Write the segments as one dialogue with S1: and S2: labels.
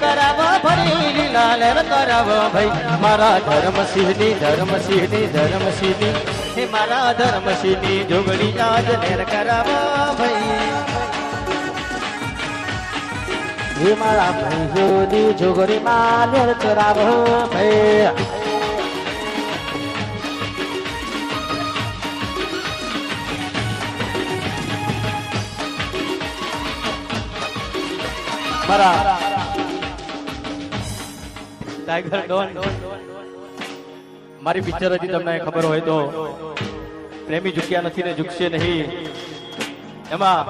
S1: કરાવો ફરી લીલા લેર કરાવો ભાઈ. મારા ધર્મસિંહની ધર્મસિંહની ધર્મસિંહની. હે મારા ધર્મસિંહની જોગણી આજ નેર કરાવો ભાઈ.
S2: હે મારા ભાઈઓની જોગરી માનેર કરાવો ભાઈ.
S1: મારા ટાઈગર ડોન મારી પિક્ચર હજી તમને ખબર હોય તો પ્રેમી ઝૂક્યા નથી ને ઝૂકશે નહીં. એમાં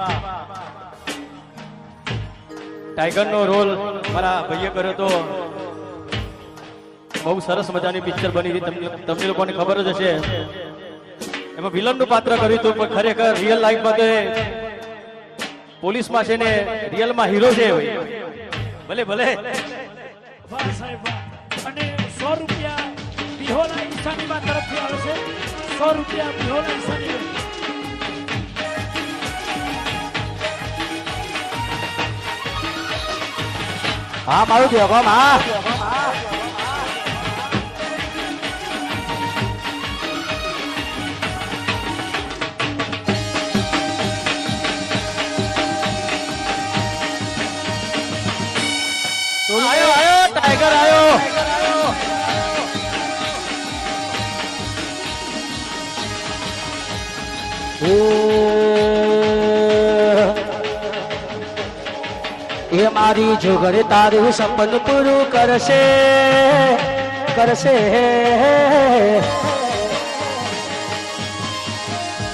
S1: ટાઈગર નો રોલ મારા ભાઈએ કર્યો તો બહુ સરસ મજાની પિક્ચર બની હતી. તમને તમને લોકોને ખબર જ હશે. એમાં વિલનનું પાત્ર કર્યું હતું, પણ ખરેખર રિયલ લાઈફમાં તો પોલીસમાં છે ને રિયલમાં હીરો છે. ભલે ભલે.
S3: અને સો રૂપિયા બિહોલા ઈશાનીમાં તરફથી આવે છે. સો રૂપિયા બિહોલા ઈશાની
S2: હા, મારું દેખો હા. મારી જોગરે તારું સપન પૂરું કરશે કરશે.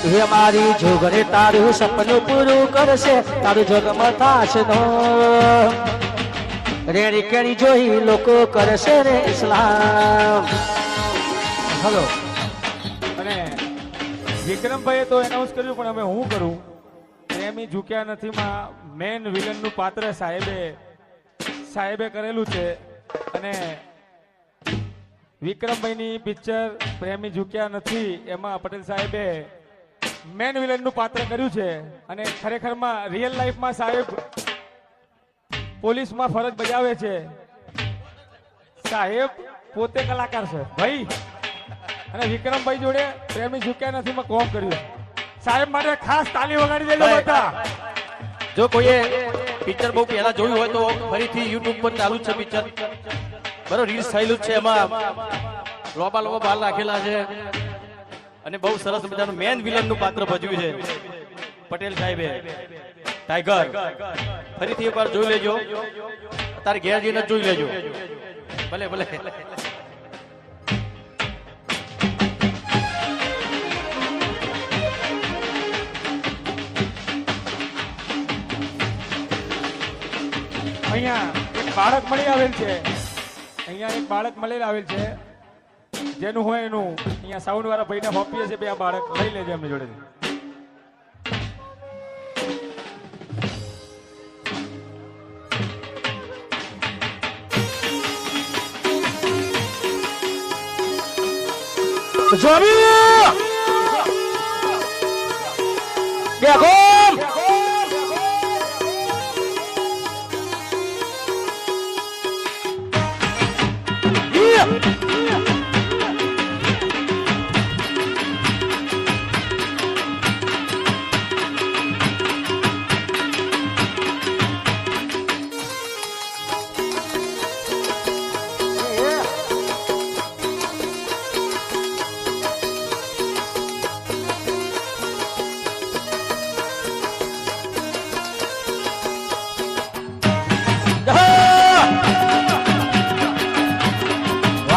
S2: હે મારી જોગરે તારું સપન પૂરું કરશે, તારું જોગમાં થાશે નો રેડી કેણી જોઈ લોકો કરશે રે ઇસ્લામ. હલો.
S4: અને વિક્રમભાઈએ તો એનાઉન્સ કર્યું, પણ હવે હું કરું? પ્રેમી ઝૂક્યા નથી માં. મેન વિલનનું પાત્ર સાહેબે સાહેબે કરેલું છે. અને વિક્રમભાઈની પિક્ચર પ્રેમી ઝૂક્યા નથી. એમાં પટેલ સાહેબે મેન વિલનનું પાત્ર કર્યું છે. અને ખરેખરમાં રિયલ લાઈફમાં સાહેબ પોલીસમાં ફરજ બજાવે છે. સાહેબ પોતે કલાકાર છે. ભાઈ અને વિક્રમભાઈ જોડે પ્રેમી ઝૂક્યા નથી માં કોમ કર્યું સાહેબ માટે ખાસ તાલી વગાડી દેજો. બધા.
S1: જો કોઈએ પિક્ચર બહુ પહેલા જોયું હોય તો ફરીથી યુટ્યુબ પર ચાલુ છે પિક્ચર. બરો રીલ્સ થયેલું છે એમાં. લોબા લોબા બહાર રાખેલા છે. અને બહુ સરસ મજાનું મેન વિલનનું પાત્ર ભજવ્યું છે. પટેલ સાહેબે. ટાઈગર ફરીથી એકવાર જોઈ લેજો. તારે ઘેર જઈને જોઈ લેજો. ભલે ભલે.
S4: અહીંયા એક બાળક મળી આવેલ છે. અહીંયા એક બાળક મળેલ આવેલ છે. જેનું હોય એનું અહીંયા સાઉન્ડ વાળા ભાઈને હોપીએ છે બે આ બાળક લઈ લેજો એમની જોડે
S2: જોબી દેખો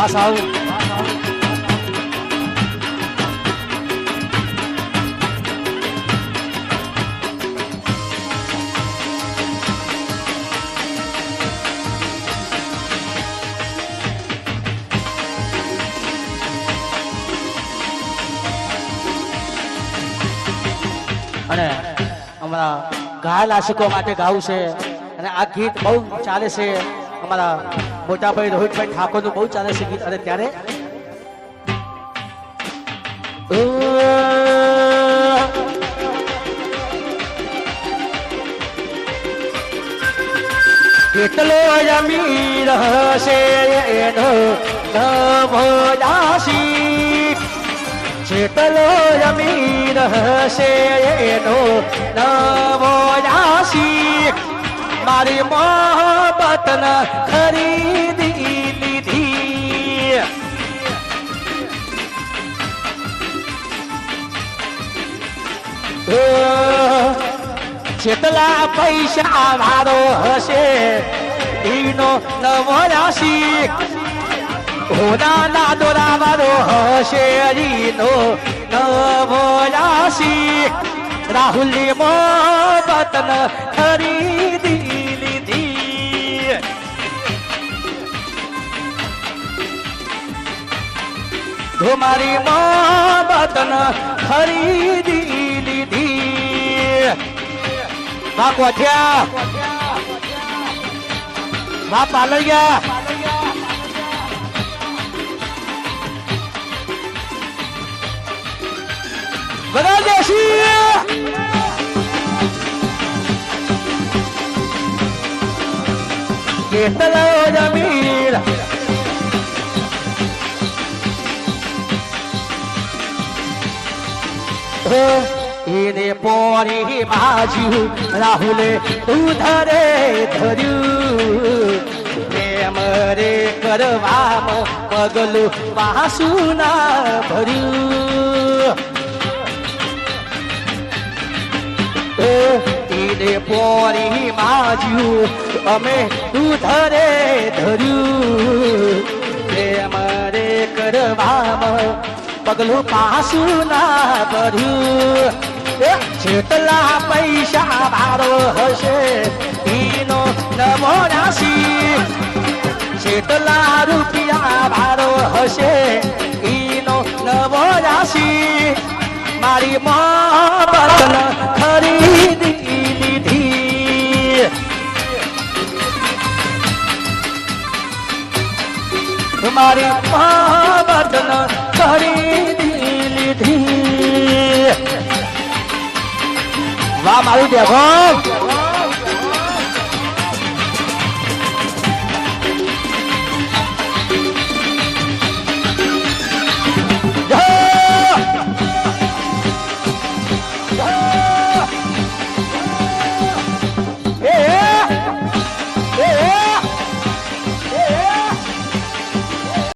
S2: સાહેબ અને અમારા ઘાયલ આશિકો માટે ગાવું છે. અને આ ગીત બહુ ચાલે છે અમારા મોટાભાઈ રોહિતભાઈ ઠાકોરનું બહુ ચાલે છે ગીત. અને ત્યારે? કેટલો અમીર હશે એનો રાશિ જેટલો અમીર હશે એનો રાશિ મારી મોહબત ખરીદી લીધી. જેટલા પૈસા મારો હશે, એનો નવો રાશિ હોનાના દોરા મારો હશે, એનો નવો રાહુલ રાહુલની મોહબત ખરીદી મારી મોહબત ખરીદી લીધી વા કોઠ્યા વા પાલૈયા. બધા દેશી. કેટલો જમીન એને પોરી બાજુ રાહુલે તું ધરે ધર્યું. પ્રેમ રે કરવામાં પગલું પાસું ના ભર્યું એને પોરી બાજુ અમે તું ધરે ધર્યું. પ્રેમ રે કરવામાં પગલું પાસું ના ભર્યું જેટલા પૈસા મારો હશે એનો નમો નાસી જેટલા રૂપિયા મારો હશે એનો નમો નાસી મારી મોહબત મારી મોહબત કરી લીધી વાહ મારું દેખો